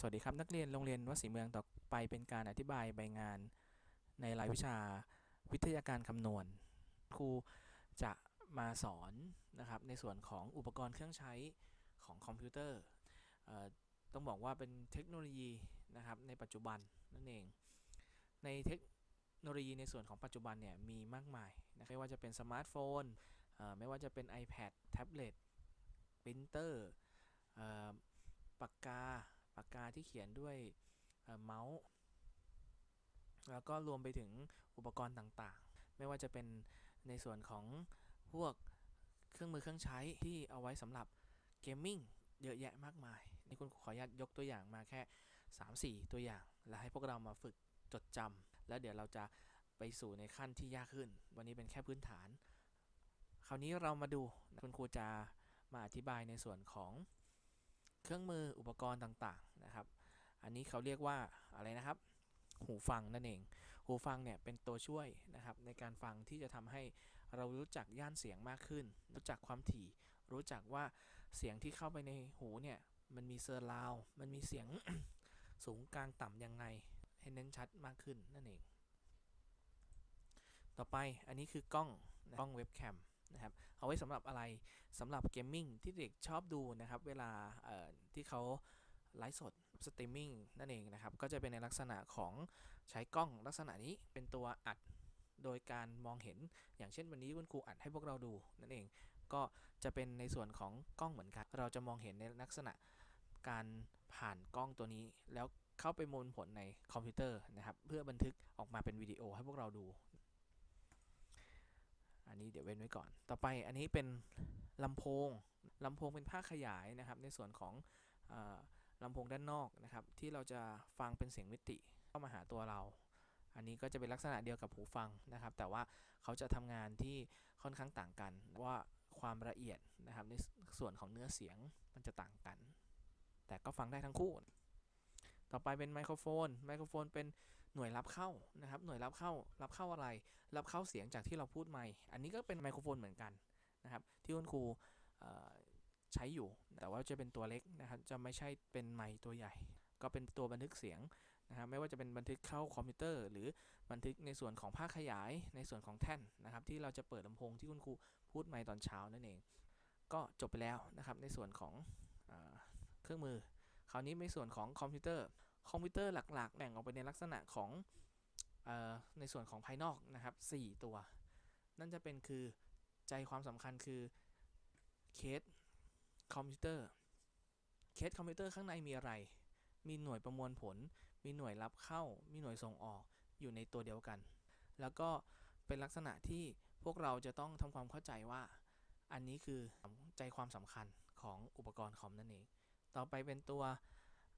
สวัสดีครับนักเรียนโรงเรียนวัดศรีเมืองต่อไปเป็นการอธิบายใบงาน ในรายวิชาวิทยาการคำนวณ ครูจะมาสอนนะครับในส่วนของอุปกรณ์เครื่องใช้ของคอมพิวเตอร์ต้องบอกว่าเป็นเทคโนโลยีนะครับในปัจจุบันนั่นเอง ในเทคโนโลยีในส่วนของปัจจุบันเนี่ยมีมากมายนะไม่ว่าจะเป็นสมาร์ทโฟนไม่ว่าจะเป็น iPad แท็บเล็ตปรินเตอร์ปากกา ปากกาที่เขียนด้วยเมาส์แล้วก็รวมไปถึงอุปกรณ์ต่างๆ ไม่ว่าจะเป็นในส่วนของพวกเครื่องมือเครื่องใช้ที่เอาไว้สำหรับเกมมิ่งเยอะแยะมากมาย นี่คุณขออนุญาตยกตัวอย่างมาแค่ 3-4 ตัวอย่าง แล้วให้พวกเรามาฝึกจดจำแล้วเดี๋ยวเราจะไปสู่ในขั้นที่ยากขึ้น วันนี้เป็นแค่พื้นฐาน คราวนี้เรามาดูคุณครูจะมาอธิบายในส่วนของ เครื่องมืออุปกรณ์ต่างๆนะครับ อันนี้เขาเรียกว่าอะไรนะครับ หูฟังนั่นเอง หูฟังเนี่ยเป็นตัวช่วยนะครับในการฟังที่จะทำให้เรารู้จักย่านเสียงมากขึ้น รู้จักความถี่ รู้จักว่าเสียงที่เข้าไปในหูเนี่ยมันมีเซอร์ราว มันมีเสียงสูงกลางต่ำยังไง ให้เน้นชัดมากขึ้นนั่นเอง ต่อไปอันนี้คือกล้องกล้องเว็บแคม นะครับเอาไว้สำหรับอะไรสำหรับเกมมิ่งที่เด็กชอบดูนะครับเวลาที่เขาไลฟ์สดสตรีมมิ่งนั่นเองนะครับก็จะเป็นในลักษณะของใช้กล้องลักษณะนี้เป็นตัวอัดโดยการมองเห็นอย่างเช่นวันนี้คุณครูอัดให้พวกเราดูนั่นเองก็จะเป็นในส่วนของกล้องเหมือนกัน เราจะมองเห็นในลักษณะการผ่านกล้องตัวนี้ แล้วเข้าไปมูลผลในคอมพิวเตอร์นะครับ เพื่อบันทึกออกมาเป็นวิดีโอให้พวกเราดู อันนี้เดี๋ยวเว้นไว้ก่อน ต่อไปอันนี้เป็นลำโพงลำโพงเป็นภาคขยายนะครับ ในส่วนของออลำโพงด้านนอกนะครับ ที่เราจะฟังเป็นเสียงมิติเข้ามาหาตัวเรา อันนี้ก็จะเป็นลักษณะเดียวกับหูฟังนะครับ แต่ว่าเขาจะทำงานที่ค่อนข้างต่างกันว่าความละเอียดนะครับ ในส่วนของเนื้อเสียงมันจะต่างกัน แต่ก็ฟังได้ทั้งคู่ ต่อไปเป็นไมโครโฟน ไมโครโฟนเป็น หน่วยรับเข้านะครับ หน่วยรับเข้ารับเข้าอะไร รับเข้าเสียงจากที่เราพูดไมค์อันนี้ก็เป็นไมโครโฟนเหมือนกันนะครับ ที่คุณครูใช้อยู่ แต่ว่าจะเป็นตัวเล็กนะครับ จะไม่ใช่เป็นไมค์ตัวใหญ่ ก็เป็นตัวบันทึกเสียงนะครับ ไม่ว่าจะเป็นบันทึกเข้าคอมพิวเตอร์ หรือบันทึกในส่วนของภาคขยาย ในส่วนของแท่นนะครับ ที่เราจะเปิดลำโพงที่คุณครูพูดไมค์ตอนเช้านั่นเอง ก็จบไปแล้วนะครับ ในส่วนของอเครื่องมือ คราวนี้ในส่วนของคอมพิวเตอร์ คอมพิวเตอร์หลักๆ แบ่งออกไปในลักษณะของออในส่วนของภายนอกนะครับ 4 ตัว นั่นจะเป็นคือใจความสำคัญคือเคสคอมพิวเตอร์เคสคอมพิวเตอร์ข้างในมีอะไร มีหน่วยประมวลผล มีหน่วยรับเข้า มีหน่วยส่งออกอยู่ในตัวเดียวกัน แล้วก็เป็นลักษณะที่พวกเราจะต้องทำความเข้าใจว่า อันนี้คือใจความสำคัญของอุปกรณ์คอมนั่นเอง ต่อไปเป็นตัว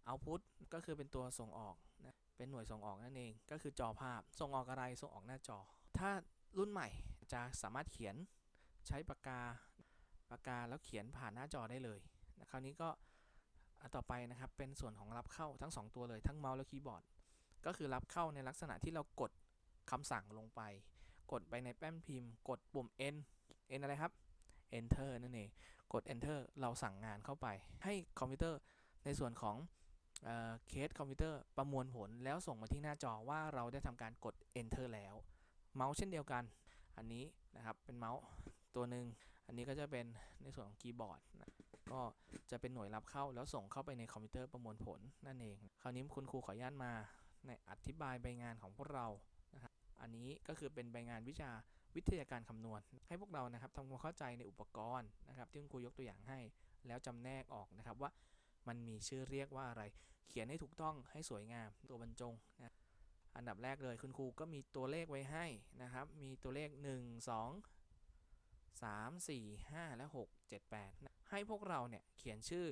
output ก็คือเป็นตัวส่งออกนะเป็นหน่วยส่งออกนั่นเองก็คือจอภาพ ส่งออกอะไรส่งออกหน้าจอ ถ้ารุ่นใหม่จะสามารถเขียนใช้ปากกาปากกาแล้วเขียนผ่านหน้าจอได้เลยนะคราวนี้ก็ต่อไปนะครับเป็นส่วนของรับเข้าทั้ง 2 ตัวเลยทั้งเมาส์และคีย์บอร์ดก็คือรับเข้าในลักษณะที่เรากดคำสั่งลงไป กดไปในแป้นพิมพ์ กดปุ่ม N N อะไรครับ Enter นั่นเอง กด Enter เราสั่งงานเข้าไป ให้คอมพิวเตอร์ในส่วนของ เคสคอมพิวเตอร์ประมวลผลแล้วส่งมาที่หน้าจอว่าเราได้ทำการกด Enter แล้ว เมาส์เช่นเดียวกัน อันนี้นะครับเป็นเมาส์ตัวหนึ่งอันนี้ก็จะเป็นในส่วนของคีย์บอร์ดนะก็จะเป็นหน่วยรับเข้าแล้วส่งเข้าไปในคอมพิวเตอร์ประมวลผลนั่นเอง คราวนี้คุณครูขออนุญาตมาในอธิบายใบงานของพวกเรานะครับอันนี้ก็คือเป็นใบงานวิชาวิทยาการคำนวณ ให้พวกเรานะครับทำความเข้าใจในอุปกรณ์นะครับที่คุณครูยกตัวอย่างให้ แล้วจำแนกออกนะครับว่า มันมีชื่อเรียกว่าอะไร เขียนให้ถูกต้องให้สวยงามตัวบรรจงนะอันดับแรกเลยคุณครูก็มีตัวเลขไว้ให้นะครับ มีตัวเลข 1 2 3 4 5 และ 6 7 8นะให้พวกเราเนี่ยเขียนชื่อ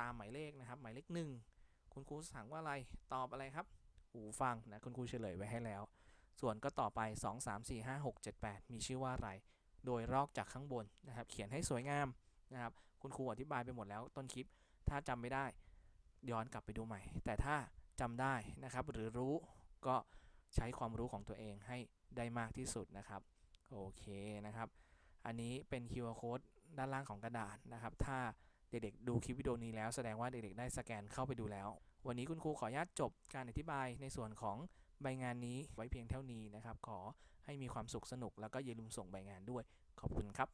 ตามหมายเลขนะครับ หมายเลข 1 คุณครูสั่งว่าอะไร ตอบอะไรครับ หูฟังนะ คุณครูเฉลยไว้ให้แล้ว ส่วนก็ต่อไป 2 3 4 5 6 7 8 มีชื่อว่าอะไร โดยลอกจากข้างบนนะครับ เขียนให้สวยงาม นะครับ คุณครูอธิบายไปหมดแล้วต้นคลิป ถ้าจำไม่ได้ย้อนกลับไปดูใหม่ แต่ถ้าจำได้นะครับ หรือรู้ก็ใช้ความรู้ของตัวเองให้ได้มากที่สุดนะครับ โอเคนะครับ อันนี้เป็น QR code ด้านล่างของกระดาษนะครับ ถ้าเด็กๆดูคลิปวิดีโอนี้แล้วแสดงว่าเด็กๆได้สแกนเข้าไปดูแล้ว วันนี้คุณครูขออนุญาตจบการอธิบายในส่วนของใบงานนี้ไว้เพียงเท่านี้นะครับ ขอให้มีความสุขสนุกแล้วก็อย่าลืมส่งใบงานด้วย ขอบคุณครับ